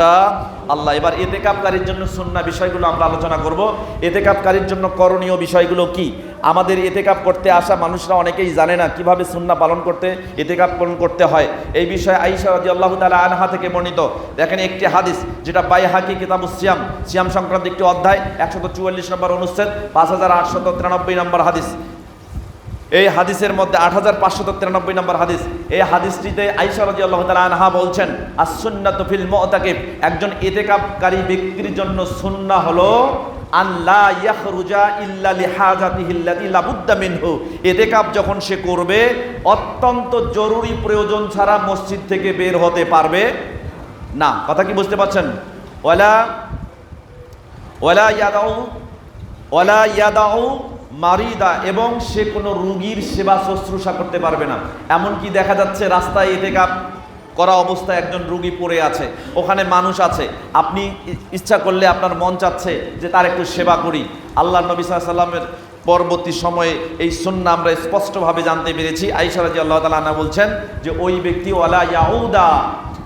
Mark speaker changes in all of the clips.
Speaker 1: আল্লাহ, এবার এতেকাপকারীর জন্য সুন্না বিষয়গুলো আমরা আলোচনা করব। এতেকাপকারীর জন্য করণীয় বিষয়গুলো কি? আমাদের এতেকাপ করতে আসা মানুষরা অনেকেই জানে না কীভাবে সুন্না পালন করতে, এতেকাপ পালন করতে হয়। এই বিষয়ে আইসা রাজি আল্লাহ তালা আনহা থেকে বর্ণিত। দেখেন একটি হাদিস, যেটা বাই হাকি কিতাবু সিয়াম সিয়াম সংক্রান্ত একটি অধ্যায়, একশত চুয়াল্লিশ নম্বর অনুচ্ছেদ, পাঁচ হাজার আটশত তিরানব্বই নম্বর হাদিস। এই হাদিসের মধ্যে আট হাজার পাঁচশত তিরানব্বই নম্বর হাদিস। এই হাদিসটিতে আইসা রাজি আল্লাহ তালা আনহা বলছেন আসুন্নাত ফিল মুতাকিব একজন এতেকাপকারী ব্যক্তির জন্য সুন্না হলো আল্লাহ ইয়াখরুজা ইল্লা লিহাজাতিহি আল্লাতী লাবুদ্দা মিনহু এতেকাপ যখন সে করবে, অত্যন্ত জরুরি প্রয়োজন ছাড়া মসজিদ থেকে বের হতে পারবে না। কথা কি বুঝতে পারছেন? ওয়ালা ওয়ালা ইয়াদাউ ওয়ালা ইয়াদাউ মারিদা এবং সে কোনো রুগীর সেবা শুশ্রূষা করতে পারবে না। এমনকি দেখা যাচ্ছে রাস্তায় এতেকাপ করা অবস্থায় একজন রুগী পড়ে আছে, ওখানে মানুষ আছে। আপনি ইচ্ছা করলে আপনার মন চাচ্ছে যে তার একটু সেবা করি। আল্লাহ নবী সাল্লামের পরবর্তী সময়ে এই সুন্না আমরা স্পষ্টভাবে জানতে পেরেছি। আইসা রাজি আল্লাহ তালা বলছেন যে ওই ব্যক্তি ওয়ালা ইয়াউদা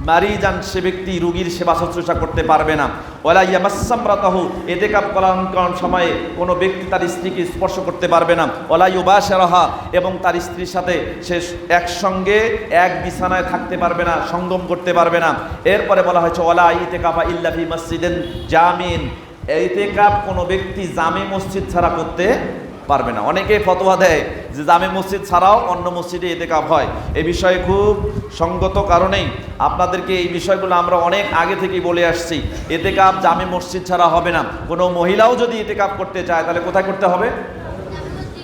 Speaker 1: মারিজান সে ব্যক্তি রুগীর সেবা শুশ্রূষা করতে পারবে না। ওলা ইয়ামাসামরাতাহু এতেকাপ করার সময়ে কোনো ব্যক্তি তার স্ত্রীকে স্পর্শ করতে পারবে না। ওলা ইউবাশারাহা, এবং তার স্ত্রীর সাথে সে একসঙ্গে এক বিছানায় থাকতে পারবে না, সঙ্গম করতে পারবে না। এরপরে বলা হয়েছে ওলা ইতে কাপা ইল্লাফি মসজিদেন জামিন। এতে কাপ কোনো ব্যক্তি জামে মসজিদ ছাড়া করতে পারবে না। অনেকে ফতোয়া দেয় যে জামে মসজিদ ছাড়াও অন্য মসজিদে এতেকাপ হয়। এ বিষয়ে খুব সঙ্গত কারণেই আপনাদেরকে এই বিষয়গুলো আমরা অনেক আগে থেকেই বলে আসছি। এতেকাপ জামে মসজিদ ছাড়া হবে না। কোনো মহিলাও যদি এতেকাপ করতে চায়, তাহলে কোথায় করতে হবে?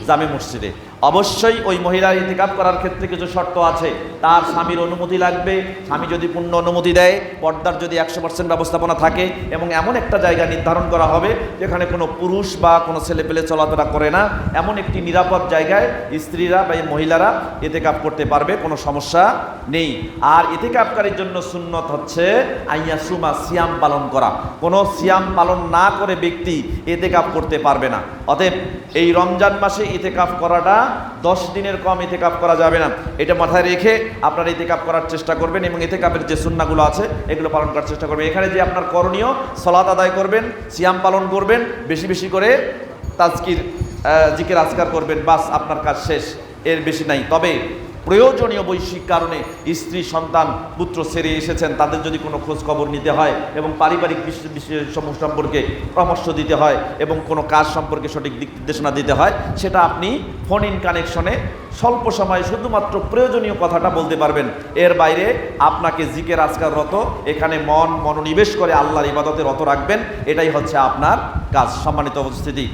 Speaker 1: জামে মসজিদে। অবশ্যই ওই মহিলার ইতিকাপ করার ক্ষেত্রে কিছু শর্ত আছে। তার স্বামীর অনুমতি লাগবে। স্বামী যদি পূর্ণ অনুমতি দেয়, পর্দার যদি একশো পার্সেন্ট ব্যবস্থাপনা থাকে এবং এমন একটা জায়গা নির্ধারণ করা হবে যেখানে কোনো পুরুষ বা কোনো ছেলে পেলে চলাফেরা করে না, এমন একটি নিরাপদ জায়গায় স্ত্রীরা বা এই মহিলারা এতেকাপ করতে পারবে, কোনো সমস্যা নেই। আর এতেকাপকারীর জন্য সুন্নত হচ্ছে আইয়া সুমা সিয়াম পালন করা। কোনো সিয়াম পালন না করে ব্যক্তি এতেকাপ করতে পারবে না। অতএব এই রমজান মাসে ইতেকাফ করাটা দশ দিনের কম এতে কাপ করা যাবে না। এটা মাথায় রেখে আপনারা কাপ করার চেষ্টা করবেন এবং এতে কাপের যে সুন্নাগুলো আছে, এগুলো পালন করার চেষ্টা করবেন। এখানে যে আপনার করণীয়, সলাত আদায় করবেন, সিয়াম পালন করবেন, বেশি বেশি করে তাজকির জিকের জিকির আজকার করবেন, বাস আপনার কাজ শেষ। এর বেশি নাই। তবে প্রয়োজনীয় বৈশ্বিক কারণে স্ত্রী, সন্তান, পুত্র সেরে এসেছেন, তাদের যদি কোনো খোঁজ খবর নিতে হয় এবং পারিবারিক সমূহ সম্পর্কে পরামর্শ দিতে হয় এবং কোনো কাজ সম্পর্কে সঠিক দিক নির্দেশনা দিতে হয়, সেটা আপনি ফোন ইন কানেকশনে স্বল্প সময়ে শুধুমাত্র প্রয়োজনীয় কথাটা বলতে পারবেন। এর বাইরে আপনাকে জিকের আজকার রত, এখানে মন মনোনিবেশ করে আল্লাহর ইবাদতে রত রাখবেন, এটাই হচ্ছে আপনার কাজ। সম্মানিত উপস্থিতি।